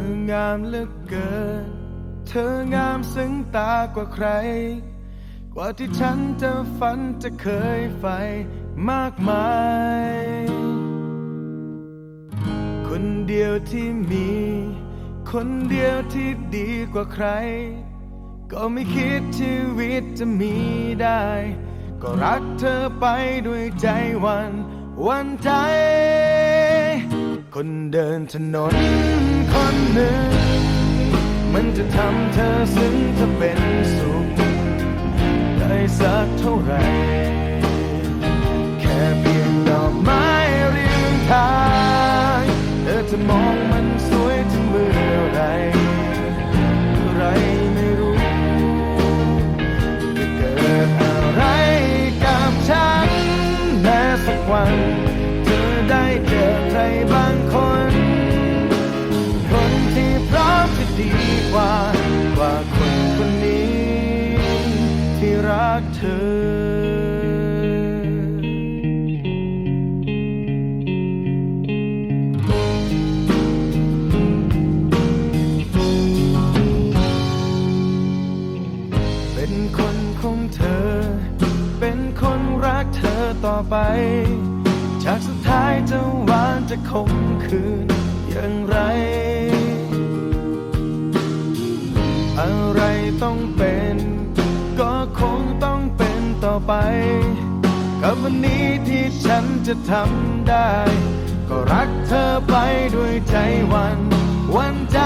องามเหลือเกิน เธองามซึ้งตากว่าใคร กว่าที่ฉันจะฝันจะเคยใฝ่มากมาย คนเดียวที่มี คนเดียวที่ดีกว่าใคร ก็ไม่คิดชีวิตจะมีได้ ก็รักเธอไปด้วยใจวัน วันใจ คนเดินถนนคนหนึ่ง มันจะทำเธอซึ้งเธอเป็นสุขได้สักเท่าไหร่ แค่เพียงดอกไม้เรียงทางเธอจะมองมันสวยถึงเมื่อไรเมื่อไรไม่รู้จะเกิดอะไรกับฉันแม้สักวัน กเธอเป็นคนของเธอ เป็นคนรักเธอต่อไป จากสุดท้ายจะหวานจะคมคืนอย่างไร อะไรต้องเป็น ก็คงต้อง ต่อไป กับวันนี้ที่ฉันจะทำได้ ก็รักเธอไปด้วยใจวันวันใจ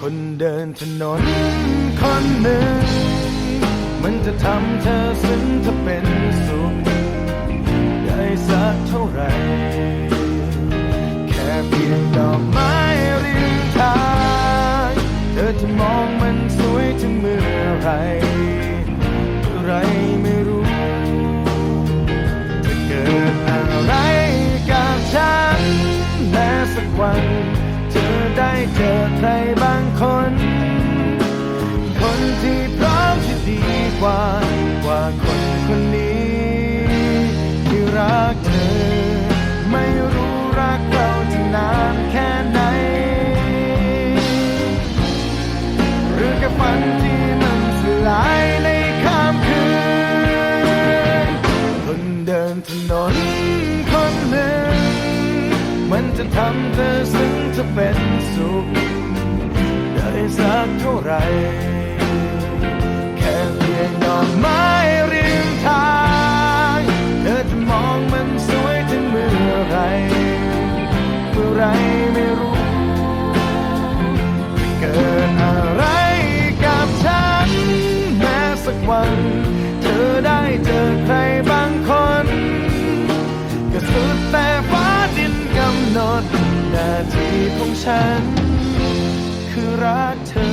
คนเดินถนนคนหนึ่ง มันจะทำเธอซึ้งเธอเป็นสุขได้สักเท่าไหร่แค่เพียงดอกไม้ริมทางเธอจะมองมันสวยถึงเมื่อไหร่ รไม่รู้จะเกิดอะไรกับฉันแม้สักวันเธอได้เจอใครำเธอซึ้งจะเป็นสุข ได้สักเท่าไร แค่เพียงดอกไม้ริมทาง เธอจะมองมันสวยถึงเมื่อไร เมื่อไรไม่รู้ เกิดอะไรกับฉัน แม้สักวัน เธอได้เจอใครบางคน ก็สุดแต่ ฉัน คือรักเธอ